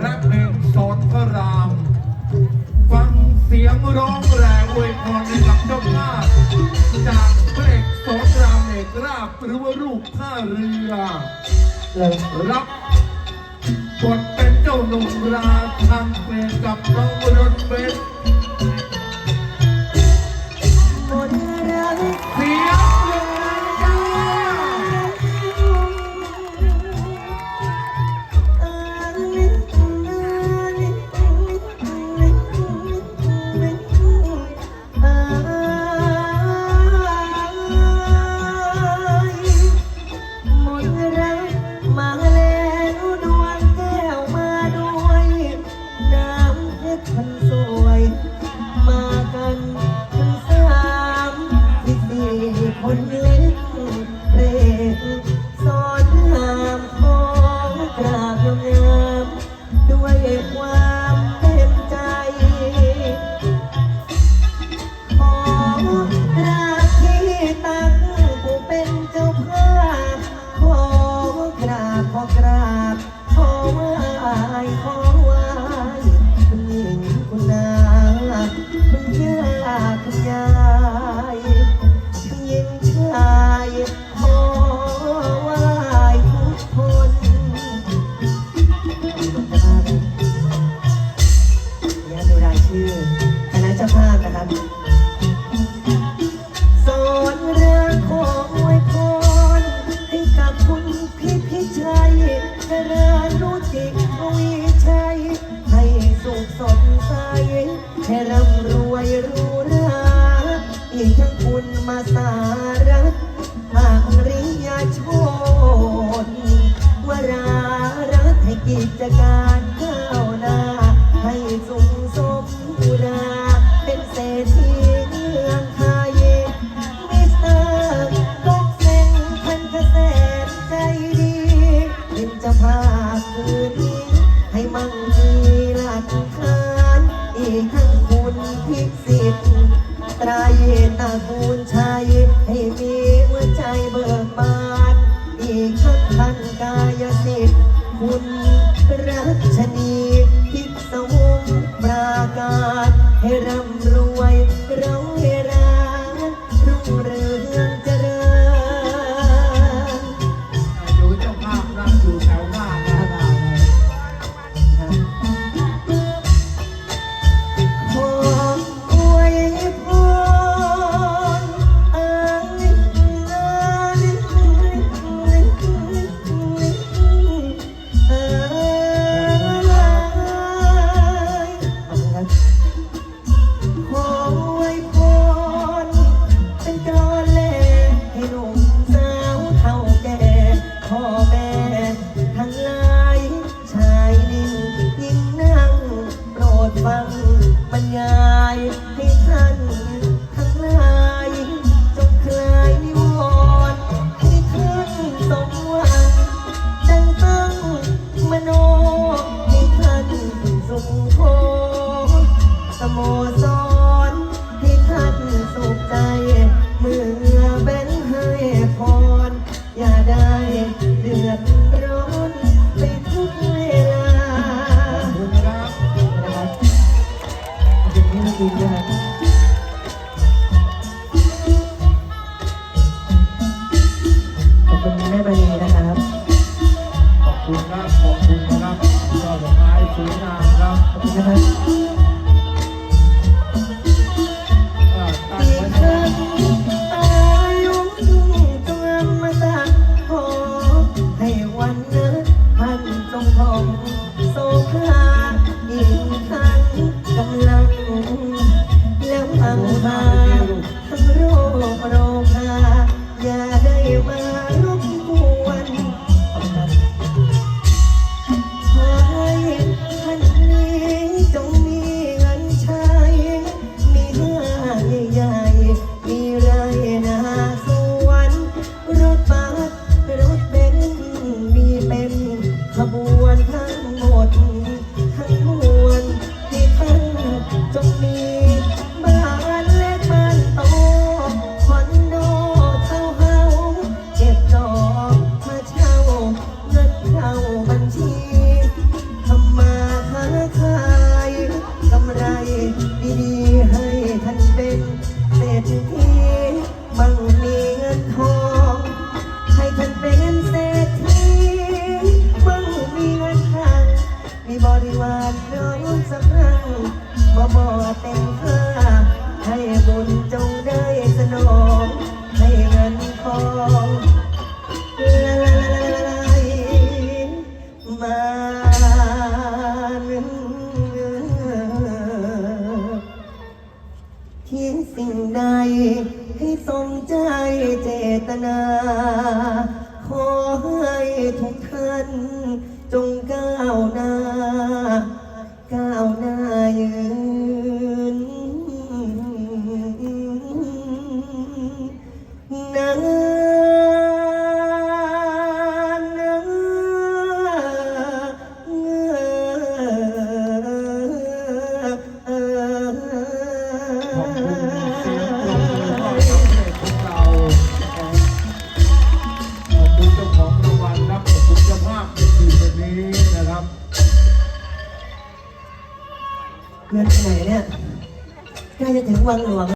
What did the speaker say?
และเพลงสอนพระราม ฟังเสียงร้องแรงอวยพรในหลักเจ้าภาพจากพระกสอนรามเอกราบหรือว่ารูปท่าเรือรับบทเป็นเจ้าหนุ่มราทางเพลงกับน้องรถเบส และฉันสวย มากันทั้งสามที่สี่คนเล็กเล็สอนหามของรงามด้วยความ นะสอนเรื่องขออวยพรให้กับคุณพี่พิชัยเจริญรู้จิตวิชัย ให้สุขสดใส ให้รำรวยรู้ราอีทั้งคุณมาสารัตอาริยชนวารัตให้กิก รวยเรา คุณครับขอบคุณครับช่อดอกไม้สวยงามครับ สิ่งใดให้สมใจเจตนา วังหลวง